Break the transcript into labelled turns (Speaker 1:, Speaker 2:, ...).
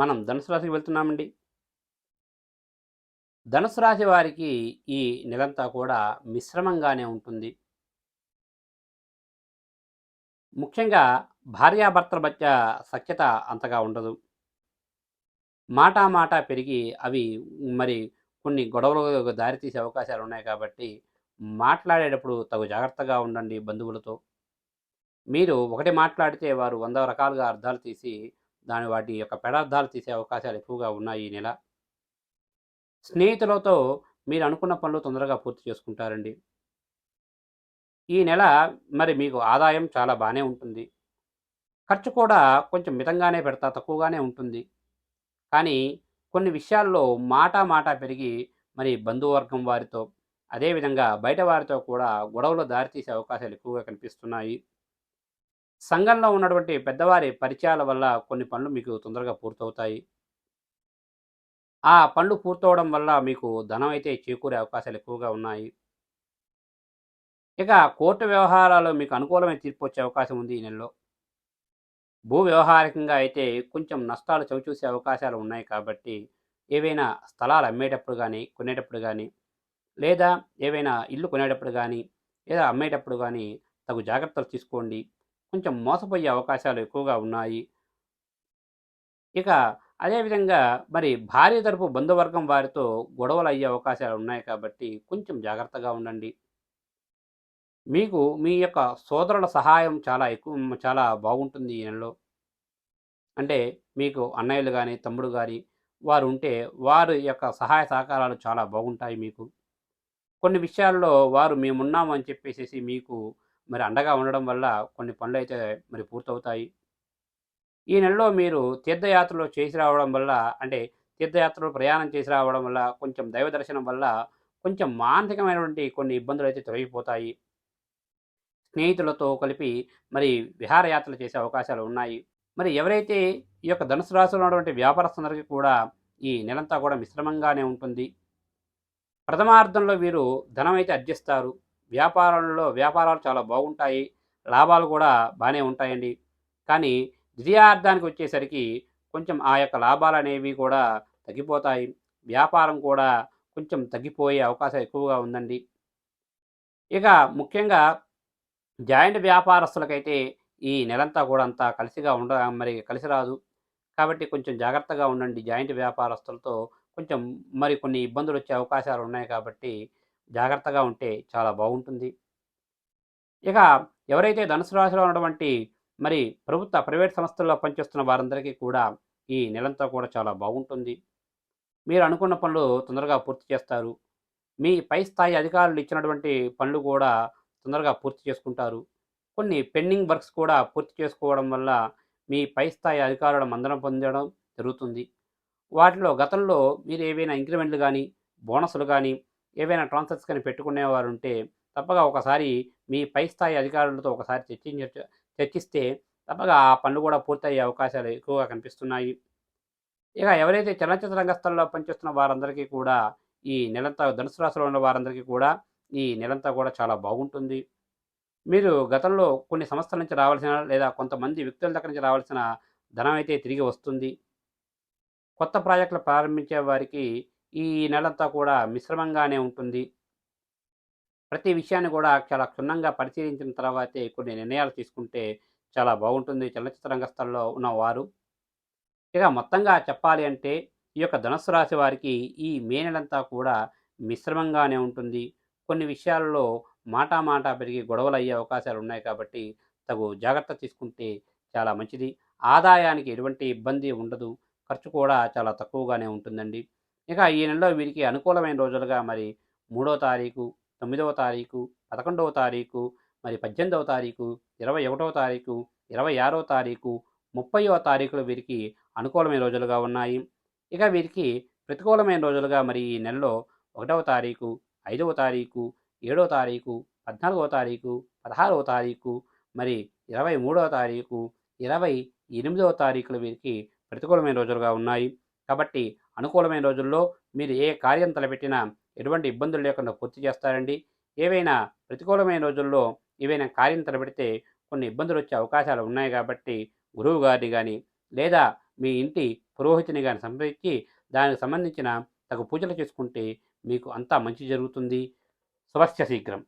Speaker 1: మనం ధనుసు రాశికి వెళ్తున్నామండి. ధనుసు రాశి వారికి ఈ నెలంతా కూడా మిశ్రమంగానే ఉంటుంది. ముఖ్యంగా భార్యాభర్తల మధ్య సఖ్యత అంతగా ఉండదు. మాటా మాట పెరిగి అవి మరి కొన్ని గొడవలకు దారితీసే అవకాశాలు ఉన్నాయి కాబట్టి మాట్లాడేటప్పుడు తగు జాగ్రత్తగా ఉండండి బంధువులతో. మీరు ఒకటి మాట్లాడితే వారు వంద రకాలుగా అర్థాలు తీసి దాని వాటి యొక్క పెడార్థాలు తీసే అవకాశాలు ఎక్కువగా ఉన్నాయి ఈ నెల. స్నేహితులతో మీరు అనుకున్న పనులు తొందరగా పూర్తి చేసుకుంటారండి. ఈ నెల మరి మీకు ఆదాయం చాలా బాగానే ఉంటుంది. ఖర్చు కూడా కొంచెం మితంగానే పెడతా తక్కువగానే ఉంటుంది. కానీ కొన్ని విషయాల్లో మాట మాట పెరిగి మరి బంధువర్గం వారితో అదేవిధంగా బయట వారితో కూడా గొడవలు దారితీసే అవకాశాలు ఎక్కువగా కనిపిస్తున్నాయి. సంఘంలో ఉన్నటువంటి పెద్దవారి పరిచయాల వల్ల కొన్ని పనులు మీకు తొందరగా పూర్తవుతాయి. ఆ పనులు పూర్తవడం వల్ల మీకు ధనం అయితే చేకూరే అవకాశాలు ఎక్కువగా ఉన్నాయి. ఇక కోర్టు వ్యవహారాలు మీకు అనుకూలమైన తీర్పు వచ్చే అవకాశం ఉంది ఈ నెలలో. భూ వ్యవహారికంగా అయితే కొంచెం నష్టాలు చవిచూసే అవకాశాలు ఉన్నాయి కాబట్టి ఏవైనా స్థలాలు అమ్మేటప్పుడు కానీ కొనేటప్పుడు కానీ లేదా ఏవైనా ఇల్లు కొనేటప్పుడు కానీ లేదా అమ్మేటప్పుడు కానీ తగు జాగ్రత్తలు తీసుకోండి. కొంచెం మోసపోయే అవకాశాలు ఎక్కువగా ఉన్నాయి. ఇక అదేవిధంగా మరి భార్య తరపు బంధువర్గం వారితో గొడవలు అయ్యే అవకాశాలు ఉన్నాయి కాబట్టి కొంచెం జాగ్రత్తగా ఉండండి. మీకు మీ యొక్క సోదరుల సహాయం చాలా ఎక్కువ చాలా బాగుంటుంది ఈ నెలలో. అంటే మీకు అన్నయ్యలు కానీ తమ్ముడు కానీ వారు ఉంటే వారి యొక్క సహాయ సహకారాలు చాలా బాగుంటాయి మీకు. కొన్ని విషయాల్లో వారు మేమున్నామని అని చెప్పేసి మీకు మరి అండగా ఉండడం వల్ల కొన్ని పనులు అయితే మరి పూర్తవుతాయి. ఈ నెలలో మీరు తీర్థయాత్రలు చేసి రావడం వల్ల అంటే తీర్థయాత్రలు ప్రయాణం చేసి రావడం వల్ల కొంచెం దైవ దర్శనం వల్ల కొంచెం మానసికమైనటువంటి కొన్ని ఇబ్బందులు అయితే తొలగిపోతాయి. స్నేహితులతో కలిపి మరి విహారయాత్రలు చేసే అవకాశాలు ఉన్నాయి. మరి ఎవరైతే ఈ యొక్క ధనుసు రాశిలో ఉన్నటువంటి వ్యాపారస్తులందరికీ కూడా ఈ నెలంతా కూడా మిశ్రమంగానే ఉంటుంది. ప్రథమార్థంలో వీరు ధనం అయితే అర్జిస్తారు. వ్యాపారంలో వ్యాపారాలు చాలా బాగుంటాయి. లాభాలు కూడా బాగానే ఉంటాయండి. కానీ ద్వితీయార్థానికి వచ్చేసరికి కొంచెం ఆ యొక్క లాభాలు అనేవి కూడా తగ్గిపోతాయి. వ్యాపారం కూడా కొంచెం తగ్గిపోయే అవకాశం ఎక్కువగా ఉందండి. ఇక ముఖ్యంగా జాయింట్ వ్యాపారస్తులకైతే ఈ నెలంతా కూడా అంతా కలిసిగా ఉండ మరి కలిసి రాదు. కాబట్టి కొంచెం జాగ్రత్తగా ఉండండి జాయింట్ వ్యాపారస్తులతో. కొంచెం మరి కొన్ని ఇబ్బందులు వచ్చే అవకాశాలు ఉన్నాయి కాబట్టి జాగ్రత్తగా ఉంటే చాలా బాగుంటుంది. ఇక ఎవరైతే ధనుసు రాశిలో ఉన్నటువంటి మరి ప్రభుత్వ ప్రైవేట్ సంస్థల్లో పనిచేస్తున్న వారందరికీ కూడా ఈ నెలంతా కూడా చాలా బాగుంటుంది. మీరు అనుకున్న పనులు తొందరగా పూర్తి చేస్తారు. మీ పై స్థాయి అధికారులు ఇచ్చినటువంటి పనులు కూడా తొందరగా పూర్తి చేసుకుంటారు. కొన్ని పెండింగ్ వర్క్స్ కూడా పూర్తి చేసుకోవడం వల్ల మీ పై స్థాయి అధికారుల మందనం పొందడం జరుగుతుంది. వాటిలో గతంలో మీరు ఏవైనా ఇంక్రిమెంట్లు కానీ బోనస్లు కానీ ఏవైనా ట్రాన్స్ఫర్స్ కానీ పెట్టుకునేవారు ఉంటే తప్పగా ఒకసారి మీ పై స్థాయి అధికారులతో ఒకసారి చర్చించ చర్చిస్తే తప్పగా ఆ పనులు కూడా పూర్తయ్యే అవకాశాలు ఎక్కువగా కనిపిస్తున్నాయి. ఇక ఎవరైతే చలనచిత్ర రంగస్థలంలో పనిచేస్తున్న వారందరికీ కూడా ఈ నెలంతా ధనుసు రాశిలో ఉన్న వారందరికీ కూడా ఈ నెలంతా కూడా చాలా బాగుంటుంది. మీరు గతంలో కొన్ని సంస్థల నుంచి రావాల్సిన లేదా కొంతమంది వ్యక్తుల దగ్గర నుంచి రావాల్సిన ధనం అయితే తిరిగి వస్తుంది. కొత్త ప్రాజెక్టులు ప్రారంభించే వారికి ఈ నెలంతా కూడా మిశ్రమంగానే ఉంటుంది. ప్రతి విషయాన్ని కూడా చాలా క్షుణ్ణంగా పరిశీలించిన తర్వాతే కొన్ని నిర్ణయాలు తీసుకుంటే చాలా బాగుంటుంది. చలనచిత్ర రంగస్థలంలో ఉన్నవారు. ఇక మొత్తంగా చెప్పాలి అంటే ఈ యొక్క ధనుసు రాశి వారికి ఈ మే నెలంతా కూడా మిశ్రమంగానే ఉంటుంది. కొన్ని విషయాల్లో మాటా మాట పెరిగి గొడవలు అయ్యే అవకాశాలు ఉన్నాయి కాబట్టి తగు జాగ్రత్త తీసుకుంటే చాలా మంచిది. ఆదాయానికి ఎటువంటి ఇబ్బంది ఉండదు. ఖర్చు కూడా చాలా తక్కువగానే ఉంటుందండి. ఇక ఈ నెలలో వీరికి అనుకూలమైన రోజులుగా మరి మూడో తారీఖు తొమ్మిదవ తారీఖు పదకొండవ తారీఖు మరి పద్దెనిమిదవ తారీఖు ఇరవై ఒకటవ తారీఖు ఇరవై ఆరవ తారీఖు ముప్పైవ తారీఖులు వీరికి అనుకూలమైన రోజులుగా ఉన్నాయి. ఇక వీరికి ప్రతికూలమైన రోజులుగా మరి ఈ నెలలో ఒకటవ తారీఖు ఐదవ తారీఖు ఏడవ తారీఖు పద్నాలుగవ తారీఖు పదహారవ తారీఖు మరి ఇరవై మూడవ తారీఖు ఇరవై ఎనిమిదవ తారీఖులు వీరికి ప్రతికూలమైన రోజులుగా ఉన్నాయి. కాబట్టి అనుకూలమైన రోజుల్లో మీరు ఏ కార్యం తలపెట్టినా ఎటువంటి ఇబ్బందులు లేకుండా పూర్తి చేస్తారండి. ఏవైనా ప్రతికూలమైన రోజుల్లో ఏవైనా కార్యం తలపెడితే కొన్ని ఇబ్బందులు వచ్చే అవకాశాలు ఉన్నాయి కాబట్టి గురువు గారిని కానీ లేదా మీ ఇంటి పురోహితుని కానీ సంప్రదించి దానికి సంబంధించిన తగు పూజలు చేసుకుంటే మీకు అంతా మంచి జరుగుతుంది. శుభస్య శీఘ్రం.